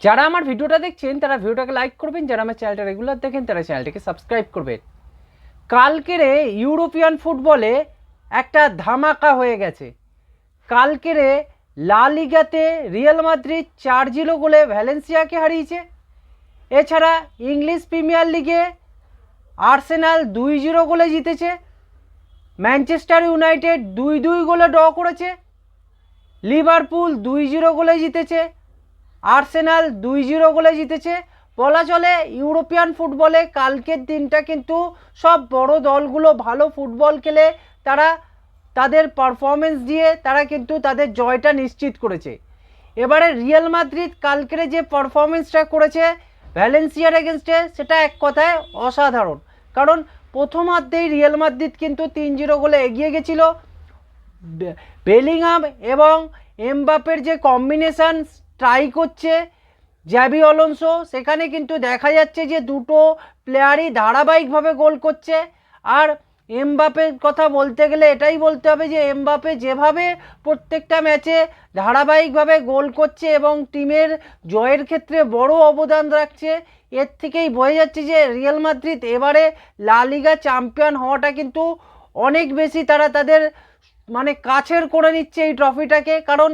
যারা আমার ভিডিওটা দেখছেন, তারা ভিডিওটাকে লাইক করবেন। যারা আমার চ্যানেলটা রেগুলার দেখেন, তারা চ্যানেলটাকে সাবস্ক্রাইব করবেন। কালকেরে ইউরোপিয়ান ফুটবলে একটা ধামাকা হয়ে গেছে। কালকেরে লা লিগাতে রিয়াল মাদ্রিদ চার জিরো গোলে ভ্যালেন্সিয়াকে হারিয়েছে। এছাড়া ইংলিশ প্রিমিয়ার লিগে আর্সেনাল দুই জিরো গোলে জিতেছে। ম্যানচেস্টার ইউনাইটেড দুই দুই গোলে ড্র করেছে। লিভারপুল দুই জিরো গোলে জিতেছে। আর্সেনাল দুই জিরো গোলে জিতেছে। বলা চলে, ইউরোপিয়ান ফুটবলে কালকের দিনটা কিন্তু সব বড় দলগুলো ভালো ফুটবল খেলে তারা তাদের পারফরমেন্স দিয়ে তারা কিন্তু তাদের জয়টা নিশ্চিত করেছে। এবারে রিয়াল মাদ্রিদ কালকের যে পারফরমেন্সটা করেছে ভ্যালেন্সিয়ার এগেনস্টে সেটা এক কথায় অসাধারণ। কারণ প্রথমার্ধেই রিয়াল মাদ্রিদ কিন্তু তিন জিরো গোলে এগিয়ে গেছিল। বেলিংহাম এবং এমবাপের যে কম্বিনেশন ট্রাই করছে। জ্যাবি অলনসো, সেখানে কিন্তু দেখা যাচ্ছে যে দুটো প্লেয়ারই ধারাবাহিকভাবে গোল করছে। আর এমবাপের কথা বলতে গেলে এটাই বলতে হবে যে এমবাপে যেভাবে প্রত্যেকটা ম্যাচে ধারাবাহিকভাবে গোল করছে এবং টিমের জয়ের ক্ষেত্রে বড় অবদান রাখছে, এর থেকেই বোঝা যাচ্ছে যে রিয়াল মাদ্রিদ এবারে লা লিগা চ্যাম্পিয়ন হওয়াটা কিন্তু অনেক বেশি তারা তাদের মানে কাছের করে নিচ্ছে এই ট্রফিটাকে কারণ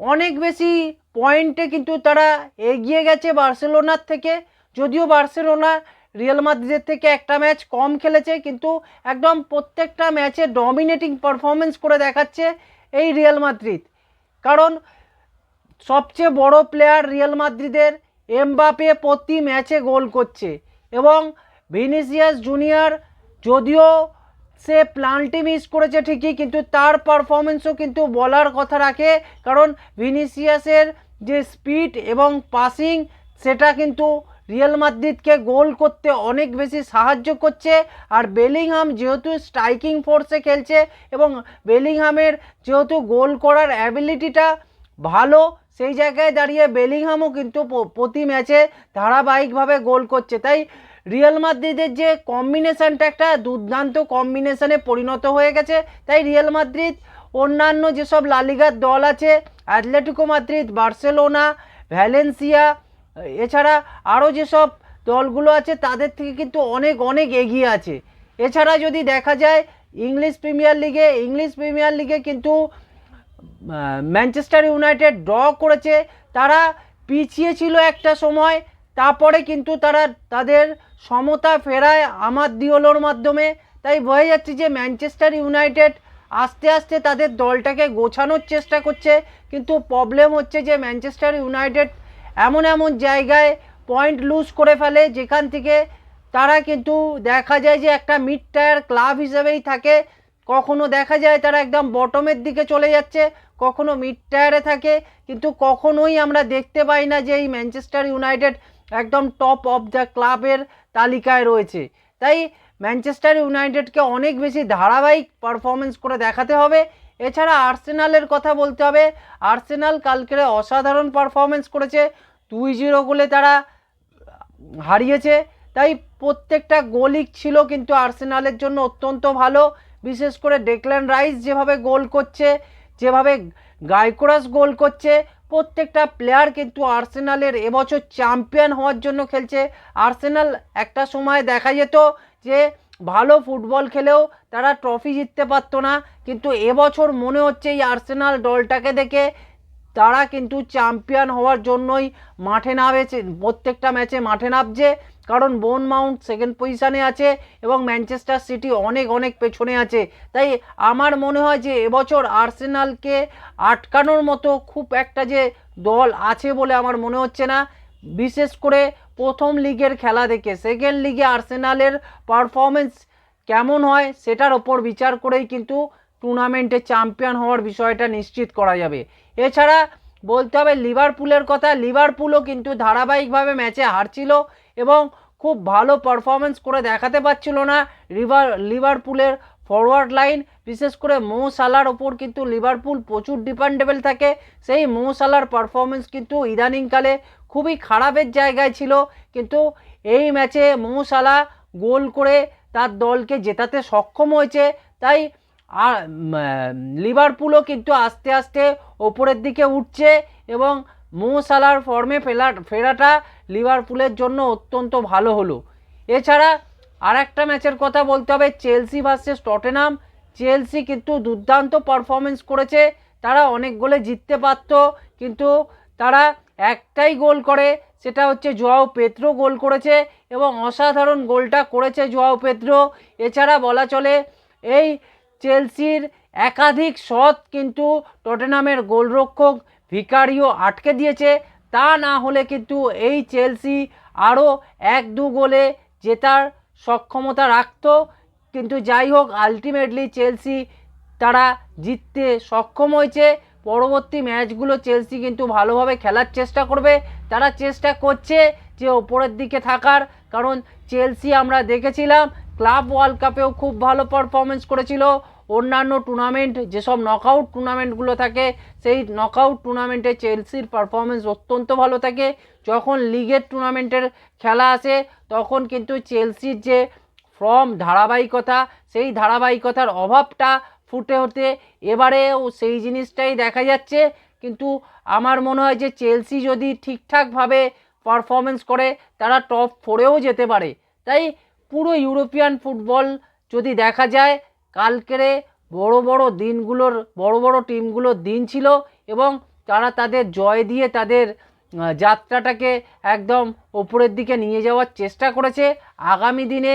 অনেক বেশি পয়েন্টে কিন্তু তারা এগিয়ে গেছে বার্সেলোনার থেকে। যদিও বার্সেলোনা রিয়াল মাদ্রিদের থেকে একটা ম্যাচ কম খেলেছে, কিন্তু একদম প্রত্যেকটা ম্যাচে ডমিনেটিং পারফরমেন্স করে দেখাচ্ছে এই রিয়াল মাদ্রিদ। কারণ সবচেয়ে বড় প্লেয়ার রিয়াল মাদ্রিদের এমবাপে প্রতি ম্যাচে গোল করছে এবং ভিনিসিয়াস জুনিয়র, যদিও সে প্লান্টি মিস করেছে ঠিকই, কিন্তু তার পারফরমেন্সও কিন্তু বলার কথা রাখে। কারণ ভিনিসিয়াসের যে স্পিড এবং পাসিং সেটা কিন্তু রিয়াল মাদ্রিদকে গোল করতে অনেক বেশি সাহায্য করছে। আর বেলিংহাম যেহেতু স্ট্রাইকিং ফোর্সে খেলছে এবং বেলিংহামের যেহেতু গোল করার অ্যাবিলিটিটা ভালো, সেই জায়গায় দাঁড়িয়ে বেলিংহামও কিন্তু প্রতি ম্যাচে ধারাবাহিকভাবে গোল করছে। তাই রিয়াল মাদ্রিদের যে কম্বিনেশানটা একটা দুর্দান্ত কম্বিনেশানে পরিণত হয়ে গেছে, তাই রিয়াল মাদ্রিদ অন্যান্য যেসব লালিগার দল আছে অ্যাথলেটিকো মাদ্রিদ বার্সেলোনা ভ্যালেন্সিয়া এছাড়া আরও যেসব দলগুলো আছে, তাদের থেকে কিন্তু অনেক অনেক এগিয়ে আছে। এছাড়া যদি দেখা যায় ইংলিশ প্রিমিয়ার লিগে ইংলিশ প্রিমিয়ার লিগে কিন্তু ম্যানচেস্টার ইউনাইটেড ড্র করেছে। তারা পিছিয়ে ছিল একটা সময়, তারপরে কিন্তু তারা তাদের সমতা ফেরায় আমার দিওলোর মাধ্যমে। তাই বোঝা যাচ্ছে যে ম্যানচেস্টার ইউনাইটেড আস্তে আস্তে তাদের দলটাকে গোছানোর চেষ্টা করছে। কিন্তু প্রবলেম হচ্ছে যে ম্যানচেস্টার ইউনাইটেড এমন এমন জায়গায় পয়েন্ট লুজ করে ফেলে, যেখান থেকে তারা কিন্তু দেখা যায় যে একটা মিড টায়ার ক্লাব হিসেবেই থাকে। কখনো দেখা যায় তারা একদম বটমের দিকে চলে যাচ্ছে, কখনো মিড টায়ারে থাকে। কিন্তু কখনোই আমরা দেখতে পাই না যে এই ম্যানচেস্টার ইউনাইটেড একদম টপ অফ দ্য ক্লাবের তালিকায় রয়েছে। তাই ম্যানচেস্টার ইউনাইটেডকে অনেক বেশি ধারাবাহিক পারফরমেন্স করে দেখাতে হবে। এছাড়া আর্সেনালের কথা বলতে হবে। আর্সেনাল কালকেরে অসাধারণ পারফরমেন্স করেছে। দুই জিরো গোলে তারা হারিয়েছে। তাই প্রত্যেকটা গোলই ছিল কিন্তু আর্সেনালের জন্য অত্যন্ত ভালো। বিশেষ করে ডেকল্যান রাইস যেভাবে গোল করছে, যেভাবে গাইকোরাস গোল করছে প্রত্যেকটা প্লেয়ার কিন্তু আর্সেনালের এবছর চ্যাম্পিয়ন হওয়ার জন্য খেলছে। আর্সেনাল একটা সময় দেখা যেত যে ভালো ফুটবল খেলেও তারা ট্রফি জিততে পারতো না। কিন্তু এবছর মনে হচ্ছে এই আর্সেনাল দলটাকে দেখে তারা কিন্তু চ্যাম্পিয়ন হওয়ার জন্যই মাঠে নামেছে, প্রত্যেকটা ম্যাচে মাঠে নামছে। কারণ বোন মাউন্ট সেকেন্ড পজিশানে আছে এবং ম্যানচেস্টার সিটি অনেক অনেক পেছনে আছে। তাই আমার মনে হয় যে এবছর আর্সেনালকে আটকানোর মতো খুব একটা যে দল আছে বলে আমার মনে হচ্ছে না। বিশেষ করে প্রথম লিগের খেলা দেখে। সেকেন্ড লিগে আর্সেনালের পারফরমেন্স কেমন হয় সেটার ওপর বিচার করেই কিন্তু টুর্নামেন্টে চ্যাম্পিয়ন হওয়ার বিষয়টা নিশ্চিত করা যাবে। এছাড়া বলতে হবে লিভারপুলের কথা। লিভারপুলও কিন্তু ধারাবাহিকভাবে ম্যাচে হারছিল এবং খুব ভালো পারফরমেন্স করে দেখাতে পারছিল না। লিভার, লিভারপুলের ফরওয়ার্ড লাইন বিশেষ করে মো সালার ওপর কিন্তু লিভারপুল প্রচুর ডিপেন্ডেবল থাকে। সেই মো সালার পারফরমেন্স কিন্তু ইদানিংকালে খুবই খারাপের জায়গায় ছিল। কিন্তু এই ম্যাচে মো সালা গোল করে তার দলকে জেতাতে সক্ষম হয়েছে। তাই আর লিভারপুলও কিন্তু আস্তে আস্তে ওপরের দিকে উঠছে এবং মো সালার ফর্মে ফেলা, ফেরাটা লিভারপুলের জন্য অত্যন্ত ভালো হলো। এছাড়া আর একটা ম্যাচের কথা বলতে হবে, চেলসি ভার্সেস টটেনাম চেলসি কিন্তু দুর্দান্ত পারফরমেন্স করেছে, তারা অনেক গোলে জিততে পারত, কিন্তু তারা একটাই গোল করে, সেটা হচ্ছে জোয়াও পেত্রো গোল করেছে এবং অসাধারণ গোলটা করেছে জোয়াও পেত্রো এছাড়া বলা চলে, এই চেলসির একাধিক শট কিন্তু টটেনামের গোলরক্ষক ভিকারিও আটকে দিয়েছে তা না হলে কিন্তু এই চেলসি আরও এক দু গোলে জেতার সক্ষমতা রাখতো। কিন্তু যাই হোক আলটিমেটলি চেলসি তারা জিততে সক্ষম হয়েছে। পরবর্তী ম্যাচগুলো চেলসি কিন্তু ভালোভাবে খেলার চেষ্টা করবে। তারা চেষ্টা করছে যে ওপরের দিকে থাকার। কারণ চেলসি আমরা দেখেছিলাম, ক্লাব ওয়ার্ল্ড কাপেও খুব ভালো পারফরমেন্স করেছিল। অন্যান্য টুর্নামেন্ট যেসব নকআউট টুর্নামেন্টগুলো থাকে, সেই নকআউট টুর্নামেন্টে চেলসির পারফরমেন্স অত্যন্ত ভালো থাকে। যখন লিগের টুর্নামেন্টের খেলা আসে, তখন কিন্তু চেলসির যে ফর্ম ধারাবাহিকতা, সেই ধারাবাহিকতার অভাবটা ফুটে ওঠে। এবারেও সেই জিনিসটাই দেখা যাচ্ছে। কিন্তু আমার মনে হয় যে চেলসি যদি ঠিকঠাকভাবে পারফরমেন্স করে, তারা টপ ফোরেও যেতে পারে। তাই পুরো ইউরোপিয়ান ফুটবল যদি দেখা যায় কালকেরে বড় বড় দিনগুলোর, বড় বড় টিমগুলোর দিন ছিল এবং তারা তাদের জয় দিয়ে তাদের যাত্রাটাকে একদম ওপরের দিকে নিয়ে যাওয়ার চেষ্টা করেছে। আগামী দিনে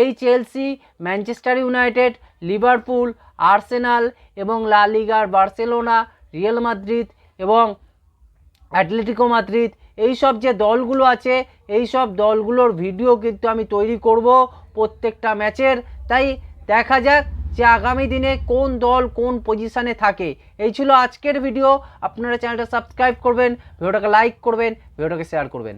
এই Chelsea, Manchester United, Liverpool, Arsenal এবং লা লিগার, বার্সেলোনা, রিয়াল মাদ্রিদ এবং অ্যাটলেটিকো মাদ্রিদ, এই সব যে দলগুলো আছে, এই সব দলগুলোর ভিডিও কিন্তু আমি তৈরি করব প্রত্যেকটা ম্যাচের। তাই দেখা যাক যে আগামী দিনে কোন দল কোন পজিশানে থাকে। এই ছিল আজকের ভিডিও আপনারা চ্যানেলটা সাবস্ক্রাইব করবেন ভিডিওটাকে লাইক করবেন ভিডিওটাকে শেয়ার করবেন।